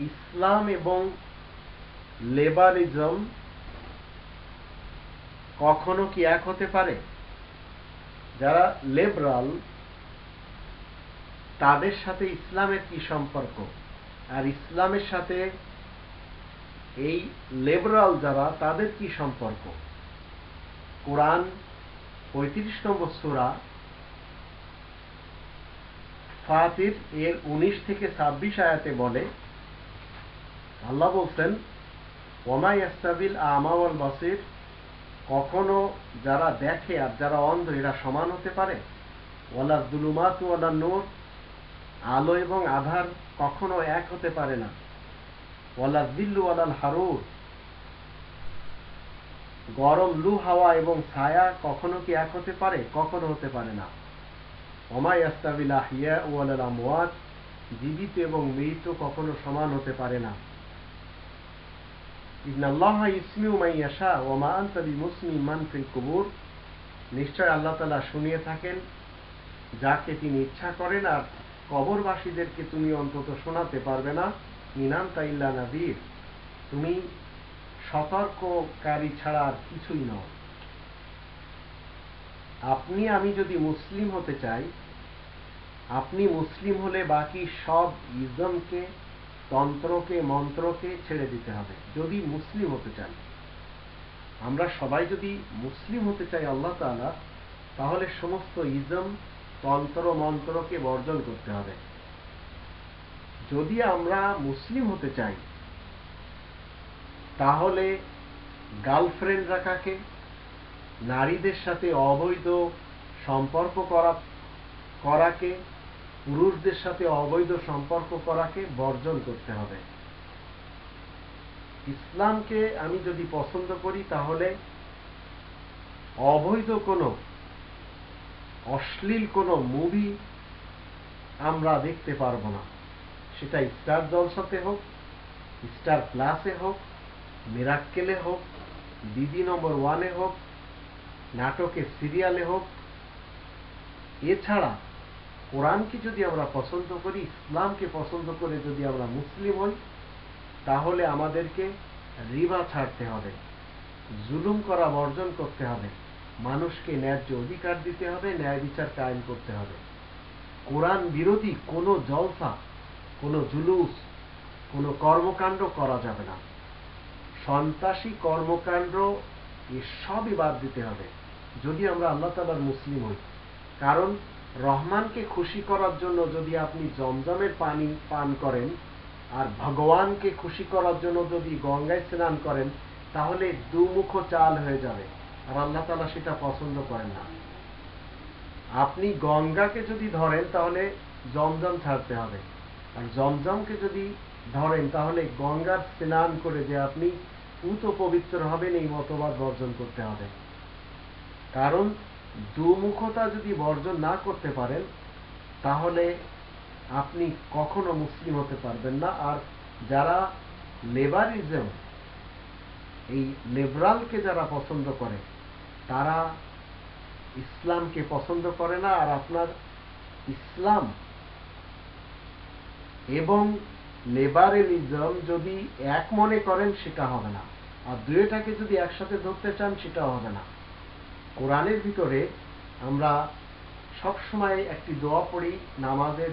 ইসলাম এবং লেবারিজম কখনো কি এক হতে পারে? যারা লেবরাল, তাদের সাথে ইসলামের কি সম্পর্ক? আর ইসলামের সাথে এই লেবরাল যারা, তাদের কি সম্পর্ক? কোরআন পঁয়ত্রিশ নম্বর সুরা ফাতির এর উনিশ থেকে ছাব্বিশ আয়াতে বলে, আল্লাহ বলছেন ওমাই আস্তাবিল আমাওয়াল বাসির কখনো যারা দেখে আর যারা অন্ধ, এরা সমান হতে পারে? ওয়ালা দুলুমাত ওয়ালা নূর আলো এবং আধার কখনো এক হতে পারে না। ওয়ালা দিল্লু ওয়ালাল হারুর গরম লু হাওয়া এবং ছায়া কখনো কি এক হতে পারে? কখনো হতে পারে না। অমাই আস্তাবিল আহিয়া ওয়ালাল আমওয়াত, জীবিত এবং মৃত কখনো সমান হতে পারে না। ইন্নাল্লাহ নিশ্চয় আল্লাহ তাআলা শুনিয়ে থাকেন, যাকে তিনি ইচ্ছা করেন আর কবরবাসীদেরকে তুমি অন্তত শোনাতে পারবে না। ইনাম তাইল্লা নাদির তুমি সতর্ককারী ছাড়া আর কিছুই নও আপনি, আমি যদি মুসলিম হতে চাই, আপনি মুসলিম হলে বাকি সব ইজমকে, তন্ত্রকে, মন্ত্রকে ছেড়ে দিতে হবে, যদি মুসলিম হতে চান। আমরা সবাই যদি মুসলিম হতে চাই আল্লাহ তাআলা, তাহলে সমস্ত ইজম, তন্ত্র, মন্ত্রকে বর্জন করতে হবে। যদি আমরা মুসলিম হতে চাই তাহলে গার্লফ্রেন্ড রাখাকে নারীদের সাথে অবৈধ সম্পর্ক করা, করাকে, পুরুষদের সাথে অবৈধ সম্পর্ক করাকে বর্জন করতে হবে। ইসলামকে আমি যদি পছন্দ করি, তাহলে অবৈধ কোনো, অশ্লীল কোনো মুভি আমরা দেখতে পারব না। সেটা স্টার জলসাতে হোক, স্টার প্লাসে হোক মিরাক্কেলে হোক দিদি নম্বর ওয়ানে হোক নাটকে সিরিয়ালে হোক। এছাড়া কোরআনকে যদি আমরা পছন্দ করি, ইসলামকে পছন্দ করে যদি আমরা মুসলিম হই, তাহলে আমাদেরকে রিবা ছাড়তে হবে, জুলুম করা বর্জন করতে হবে, মানুষকে ন্যায্য অধিকার দিতে হবে, ন্যায় বিচার কায়েম করতে হবে। কোরআন বিরোধী কোনো জলসা, কোনো জুলুস, কোনো কর্মকাণ্ড করা যাবে না। সন্ত্রাসী কর্মকাণ্ড সবই বাদ দিতে হবে। যদি আমরা আল্লাহ তালার মুসলিম হই। কারণ, রহমানকে খুশি করার জন্য যদি আপনি জমজমের পানি পান করেন, আর ভগবানকে খুশি করার জন্য যদি গঙ্গায় স্নান করেন, তাহলে দুমুখ চাল হয়ে যাবে। আর আল্লাহ তালা সেটা পছন্দ করেন না। আপনি গঙ্গাকে যদি ধরেন, তাহলে জমজম ছাড়তে হবে। আর জমজমকে যদি ধরেন, তাহলে গঙ্গার স্নান করে যে আপনি পুত পবিত্র হবেন, এই মতবাদ বর্জন করতে হবে। কারণ দুমুখতা যদি বর্জন না করতে পারেন, তাহলে আপনি কখনো মুসলিম হতে পারবেন না। আর যারা লেবারিজম এই লেবরালকে যারা পছন্দ করে, তারা ইসলামকে পছন্দ করে না। আর আপনার ইসলাম এবং লেবারেলিজম যদি এক মনে করেন সেটা হবে না। আর দুয়েটাকে যদি একসাথে ধরতে চান সেটাও হবে না। কোরআনের ভিতরে আমরা সব সময় একটি দোয়া পড়ি, নামাজের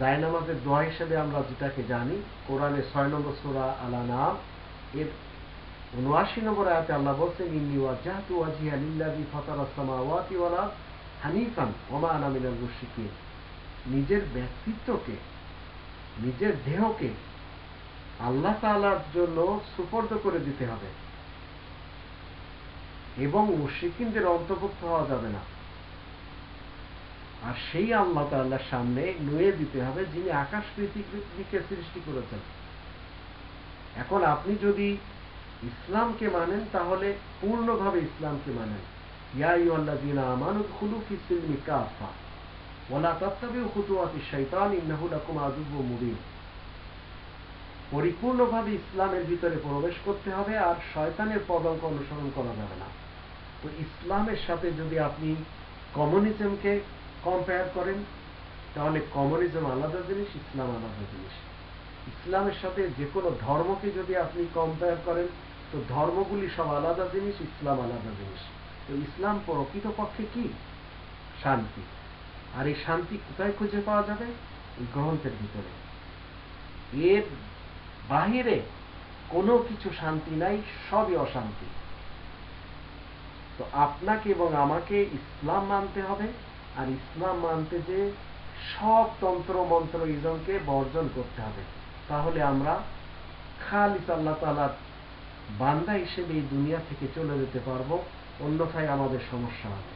জায় নামাজের দোয়া হিসেবে আমরা যেটাকে জানি, কোরআনের ছয় নম্বর সোরা আলা নাম এর উনআশি নম্বর আয়াতে আল্লাহ বলছেন, ইন্নি ওয়াজাহতু ওয়াজহিয়া লিল্লাযী ফাতারাস সামাওয়াতি ওয়াল আরদ হানিফান ওয়া মা আনা মিনাল মুশরিকিন। নিজের ব্যক্তিত্বকে নিজের দেহকে আল্লাহ তাআলার জন্য সুপর্দ করে দিতে হবে। এবং মুশরিকিনদের অন্তর্ভুক্ত হওয়া যাবে না। আর সেই আল্লাহ তাআলার সামনে নুয়ে দিতে হবে যিনি আকাশ পৃথিবীকে সৃষ্টি করেছেন। এখন আপনি যদি ইসলামকে মানেন, তাহলে পূর্ণভাবে ইসলামকে মানেন। ইয়া আইয়ুহাল্লাযীনা আমানু দুখুলু ফিস সিলমি কাফা পরিপূর্ণভাবে ইসলামের ভিতরে প্রবেশ করতে হবে আর শয়তানের পদঙ্ক অনুসরণ করা যাবে না। তো ইসলামের সাথে যদি আপনি কমিউনিজমকে কম্পেয়ার করেন, তাহলে কমিউনিজম আলাদা জিনিস, ইসলাম আলাদা জিনিস। ইসলামের সাথে যে কোনো ধর্মকে যদি আপনি কম্পেয়ার করেন, তো ধর্মগুলি সব আলাদা জিনিস, ইসলাম আলাদা জিনিস। তো ইসলাম প্রকৃতপক্ষে কি? শান্তি। আর এই শান্তি কোথায় খুঁজে পাওয়া যাবে? এই গ্রন্থের ভিতরে। এর বাহিরে কোনো কিছু শান্তি নাই, সবই অশান্তি। তো আপনাকে এবং আমাকে ইসলাম মানতে হবে, আর ইসলাম মানতে যে সব তন্ত্র, মন্ত্র, ইজমকে বর্জন করতে হবে। তাহলে আমরা খালিস আল্লাহ তালার বান্দা হিসেবে এই দুনিয়া থেকে চলে যেতে পারব, অন্যথায় আমাদের সমস্যা হবে।